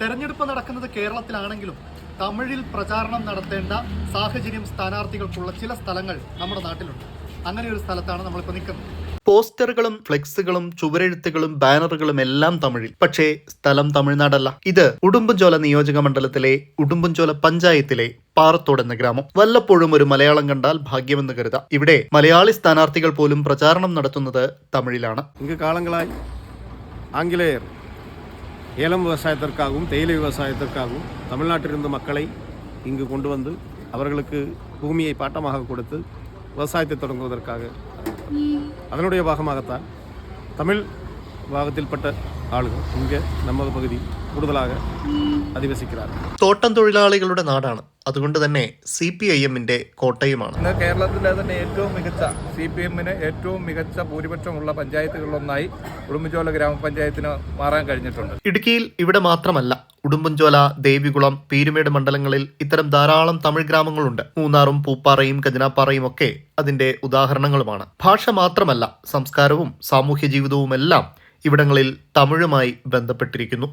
തെരഞ്ഞെടുപ്പ് നടക്കുന്നത് കേരളത്തിലാണെങ്കിലും തമിഴിൽ പ്രചാരണം നടത്തേണ്ട സാഹചര്യം സ്ഥാനാർത്ഥികൾക്കുള്ള ചില സ്ഥലങ്ങൾ നമ്മുടെ നാട്ടിലുണ്ട്. അങ്ങനെ ഒരു സ്ഥലത്താണ് നമ്മളിപ്പോൾ നിൽക്കുന്നത്. പോസ്റ്ററുകളും ഫ്ലെക്സുകളും ചുവരെഴുത്തുകളും ബാനറുകളും എല്ലാം തമിഴിൽ. പക്ഷേ സ്ഥലം തമിഴ്നാടല്ല. ഇത് ഉടുമ്പൻചോല നിയോജക മണ്ഡലത്തിലെ ഉടുമ്പൻചോല പഞ്ചായത്തിലെ പാറത്തോട് എന്ന ഗ്രാമം. വല്ലപ്പോഴും ഒരു മലയാളം കണ്ടാൽ ഭാഗ്യമെന്ന് കരുതാം. ഇവിടെ മലയാളി സ്ഥാനാർത്ഥികൾ പോലും പ്രചാരണം നടത്തുന്നത് തമിഴിലാണ്. ആംഗലേയർ. ஏலம் விவசாயத்திற்காகவும் தேயிலை விவசாயத்திற்காகவும் தமிழ்நாட்டிலிருந்து மக்களை இங்கு கொண்டு வந்து அவர்களுக்கு பூமியை பாட்டமாக கொடுத்து விவசாயத்தை தொடங்குவதற்காக அதனுடைய பாகமாகத்தான் தமிழ் பாகத்தில்பட்ட ஆளுகள் இங்கே நமது பகுதி கூடுதலாக அதிவசிக்கிறார்கள் തോട്ടം തൊഴിലാളികളുടെ നാടാണ് അതുകൊണ്ട് തന്നെ സി പി ഐ എമ്മിന്റെ കോട്ടയുമാണ്. ഇന്ന് കേരളത്തിലെ തന്നെ ഏറ്റവും മികച്ച സി പി എമ്മിന് ഏറ്റവും മികച്ച ഭൂരിപക്ഷമുള്ള പഞ്ചായത്തുകളിലൊന്നായി ഉടുമ്പൻചോല ഗ്രാമപഞ്ചായത്തിന് മാറാൻ കഴിഞ്ഞിട്ടുണ്ട്. ഇടുക്കിയിൽ ഇവിടെ മാത്രമല്ല ഉടുമ്പൻചോല ദേവികുളം പീരുമേട് മണ്ഡലങ്ങളിൽ ഇത്തരം ധാരാളം തമിഴ് ഗ്രാമങ്ങളുണ്ട്. മൂന്നാറും പൂപ്പാറയും കജനാപ്പാറയും ഒക്കെ അതിന്റെ ഉദാഹരണങ്ങളുമാണ്. ഭാഷ മാത്രമല്ല സംസ്കാരവും സാമൂഹ്യ ജീവിതവുമെല്ലാം ഇവിടങ്ങളിൽ തമിഴുമായി ബന്ധപ്പെട്ടിരിക്കുന്നു.